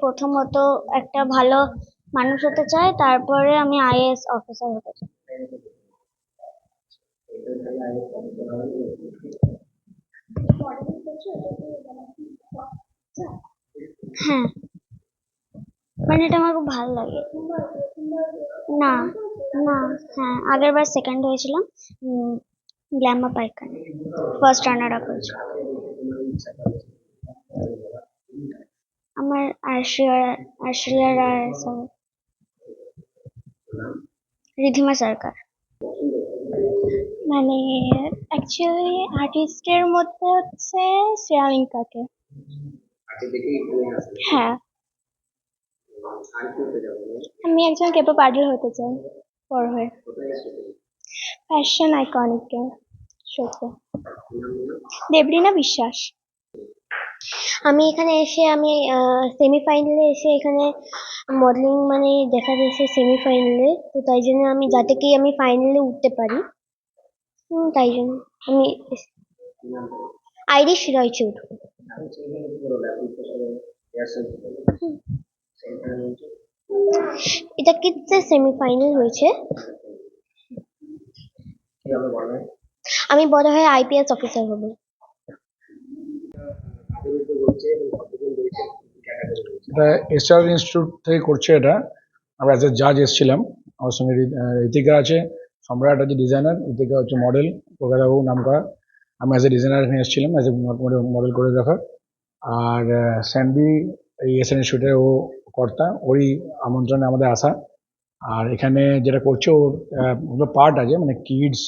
প্রথমত একটা ভালো মানুষ হতে চাই, তারপরে আমি আইএএস অফিসার হতে চাই। হ্যাঁ। মানে এটা আমার খুব ভালো লাগে। না না হ্যাঁ আগের বার সেকেন্ড হয়েছিলাম গ্ল্যামার পাইকান ফার্স্ট রানার আপ হয়েছিল আমার আশ্রিয়া রায় রিধিমা সরকার। মানে অ্যাকচুয়ালি আর্টিস্টের মধ্যে হচ্ছে শ্রেয়ালিঙ্কাকে হ্যাঁ। আমি একজন কেপো পাডল হতে চাই, বড় হয়ে। ফ্যাশন আইকনিকে শোতে দেবরিনা বিশ্বাস। আমি এখানে এসে আমি সেমিফাইনালে এসে এখানে মডেলিং মানে দেখা গেছে সেমিফাইনালে তো তাই জন্য আমি যাতে কি আমি ফাইনালে উঠতে পারি। তাই জন্য আমি আইরিশ রয় চৌধুরী এটা কিডসের সেমিফাইনাল হয়েছে? আমি বড় হয়ে আইপিএস অফিসার হব। এটা এসআর ইনস্টিটিউট থেকে করছে এটা। আমরা অ্যাজ এ জাজ এসেছিলাম। আমার সঙ্গে ঋতিকা আছে সম্রাট আছে ডিজাইনার ঋতিকা হচ্ছে মডেল কলকাতাবাবু নাম করা। আমি অ্যাজ এ ডিজাইনার এখানে এসেছিলাম অ্যাজ এ মডেল কোরিওগ্রাফার আর স্যান্ডি এই এসআর ইনস্টিটিউটের ও কর্তা ওরই আমন্ত্রণে আমাদের আসা। আর এখানে যেটা করছে ওর পার্ট আছে মানে কিডস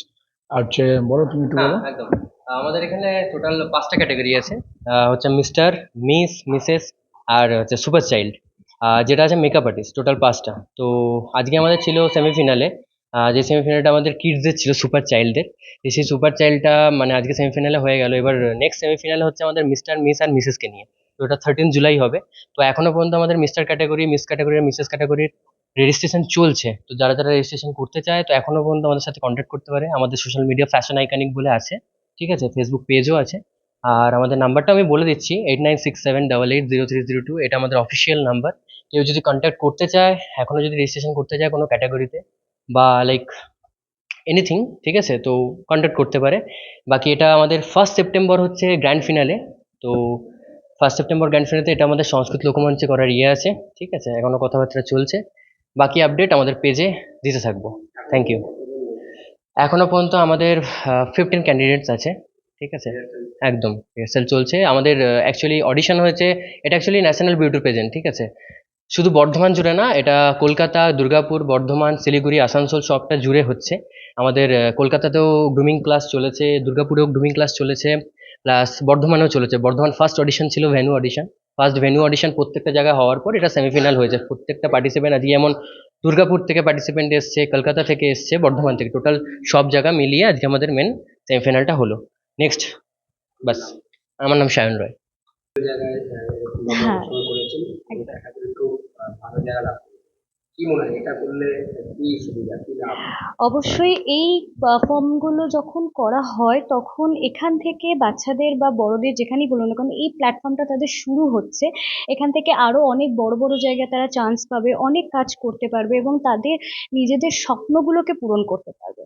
আর হচ্ছে বলো তুমি একটু বলো। আমাদের এখানে টোটাল পাঁচটা ক্যাটাগরি আছে। হচ্ছে মিস্টার, মিস, মিসেস আর হচ্ছে সুপার চাইল্ড। যেটা আছে মেকআপ আর্টিস্ট টোটাল পাঁচটা। তো আজকে আমাদের ছিল সেমিফিনালে যে সেমিফিনালটা আমাদের কিডসদের ছিল সুপার চাইল্ডদের সেই সুপার চাইল্ডটা মানে আজকে সেমিফিনালে হয়ে গেল। এবার নেক্সট সেমিফিনালে হচ্ছে আমাদের মিস্টার মিস আর মিসেসকে নিয়ে। তো ওটা থার্টিন জুলাই হবে। তো এখনও পর্যন্ত আমাদের মিস্টার ক্যাটাগরি মিস ক্যাটাগরি আর মিসেস ক্যাটাগরির রেজিস্ট্রেশন চলছে। তো যারা যারা রেজিস্ট্রেশন করতে চায়, তো এখনও পর্যন্ত আমাদের সাথে কন্ট্যাক্ট করতে পারে। আমাদের সোশ্যাল মিডিয়া ফ্যাশন আইকানিক বলে আছে। ঠিক আছে? ফেসবুক পেজও আছে। আর আমাদের নাম্বারটা আমি বলে দিচ্ছি eight nine six seven double eight zero three zero two এটা আমাদের অফিসিয়াল নাম্বার। কেউ যদি কন্ট্যাক্ট করতে চায় এখনও যদি রেজিস্ট্রেশন করতে চায় কোনো ক্যাটাগরিতে বা লাইক এনিথিং ঠিক আছে? তো কন্ট্যাক্ট করতে পারে। বাকি এটা আমাদের ফার্স্ট সেপ্টেম্বর হচ্ছে গ্র্যান্ড ফিনালে তো ফার্স্ট সেপ্টেম্বর গ্র্যান্ড ফিনালে এটা আমাদের সংস্কৃত লোকমঞ্চে করার ইয়ে আছে, ঠিক আছে? এখনও কথাবার্তা চলছে। বাকি আপডেট আমাদের পেজে দিতে থাকব। থ্যাংক ইউ এখনও পর্যন্ত আমাদের ফিফটিন ক্যান্ডিডেটস আছে। ঠিক আছে? একদম রিহার্সাল চলছে। আমাদের অ্যাকচুয়ালি অডিশন হয়েছে। এটা অ্যাকচুয়ালি ন্যাশনাল বিউটি পেজেন্ট ঠিক আছে? শুধু বর্ধমান জুড়ে না এটা কলকাতা দুর্গাপুর বর্ধমান শিলিগুড়ি আসানসোল সবটা জুড়ে হচ্ছে। আমাদের কলকাতাতেও গ্রুমিং ক্লাস চলেছে দুর্গাপুরেও গ্রুমিং ক্লাস চলেছে প্লাস বর্ধমানেও চলেছে। বর্ধমান ফার্স্ট অডিশন ছিল venue audition first venue audition প্রত্যেকটা জায়গায় হওয়ার পর এটা সেমিফিনাল হয়েছে। প্রত্যেকটা পার্টিসিপেন্ট আজকে যেমন দুর্গাপুর থেকে পার্টিসিপেন্ট এসছে কলকাতা থেকে এসছে বর্ধমান থেকে টোটাল সব জায়গা মিলিয়ে আজকে আমাদের মেন সেমিফাইনালটা হলো। নেক্সট বাস, আমার নাম সায়ন রয়। হ্যাঁ। অবশ্যই এই ফর্মগুলো যখন করা হয়, তখন এখান থেকে বাচ্চাদের বা বড়দের যেখানেই বলুন না কারণ এই প্ল্যাটফর্মটা তাদের শুরু হচ্ছে। এখান থেকে আরও অনেক বড় বড় জায়গায় তারা চান্স পাবে, অনেক কাজ করতে পারবে এবং তাদের নিজেদের স্বপ্নগুলোকে পূরণ করতে পারবে।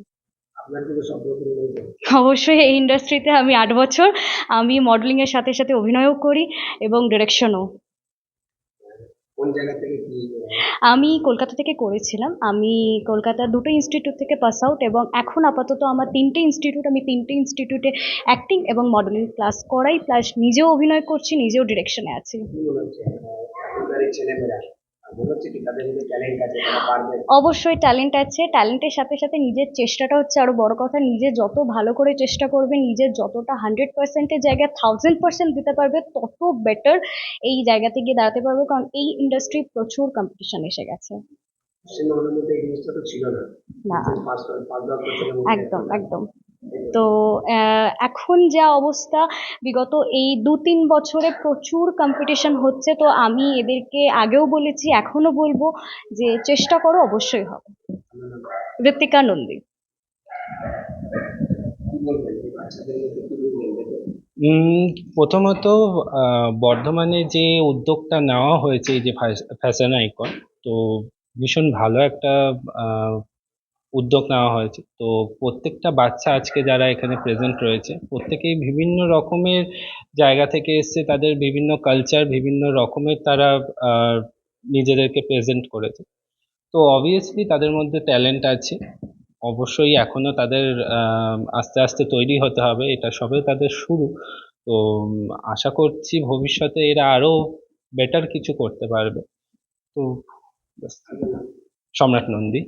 অবশ্যই এই ইন্ডাস্ট্রিতে আমি আট বছর। আমি মডেলিংয়ের সাথে সাথে অভিনয়ও করি এবং ডিরেকশনও আমি কলকাতা থেকে করেছিলাম। আমি কলকাতার দুটো ইনস্টিটিউট থেকে পাস আউট এবং এখন আপাতত আমার তিনটে ইনস্টিটিউট আমি তিনটে ইনস্টিটিউটে অ্যাক্টিং এবং মডেলিং ক্লাস করাই। প্লাস নিজেও অভিনয় করছি, নিজেও ডিরেকশনে আছি। অবশ্যই ট্যালেন্ট আছে। ট্যালেন্টের সাথে সাথে নিজের চেষ্টাটা হচ্ছে আরও বড় কথা। নিজে যত ভালো করে চেষ্টা করবে নিজের যতটা হান্ড্রেড পার্সেন্টের জায়গায় থাউজেন্ড পার্সেন্ট দিতে পারবে তত বেটার এই জায়গাতে গিয়ে দাঁড়াতে পারবে। কারণ এই ইন্ডাস্ট্রি প্রচুর কম্পিটিশন এসে গেছে। না। একদম একদম। তো এখন যা অবস্থা, বিগত এই দু তিন বছরে প্রচুর কম্পিটিশন হচ্ছে। তো আমি এদেরকে আগেও বলেছি এখনও বলব যে চেষ্টা করো, অবশ্যই হবে। ঋতিকা নন্দী। প্রথমত বর্ধমানে যে উদ্যোগটা নেওয়া হয়েছে, এই যে ফ্যাশন আইকন, তো ভীষণ ভালো একটা উদ্যোগ নেওয়া হয়েছে। তো প্রত্যেকটা বাচ্চা আজকে যারা এখানে প্রেজেন্ট রয়েছে, প্রত্যেকেই বিভিন্ন রকমের জায়গা থেকে এসছে, তাদের বিভিন্ন কালচার বিভিন্ন রকমের তারা নিজেদেরকে প্রেজেন্ট করেছে। তো অবভিয়াসলি তাদের মধ্যে ট্যালেন্ট আছে। অবশ্যই এখনও তাদের আস্তে আস্তে তৈরি হতে হবে, এটা সবে তাদের শুরু। তো, আশা করছি ভবিষ্যতে এরা আরও বেটার কিছু করতে পারবে। তো সম্রাট নন্দী।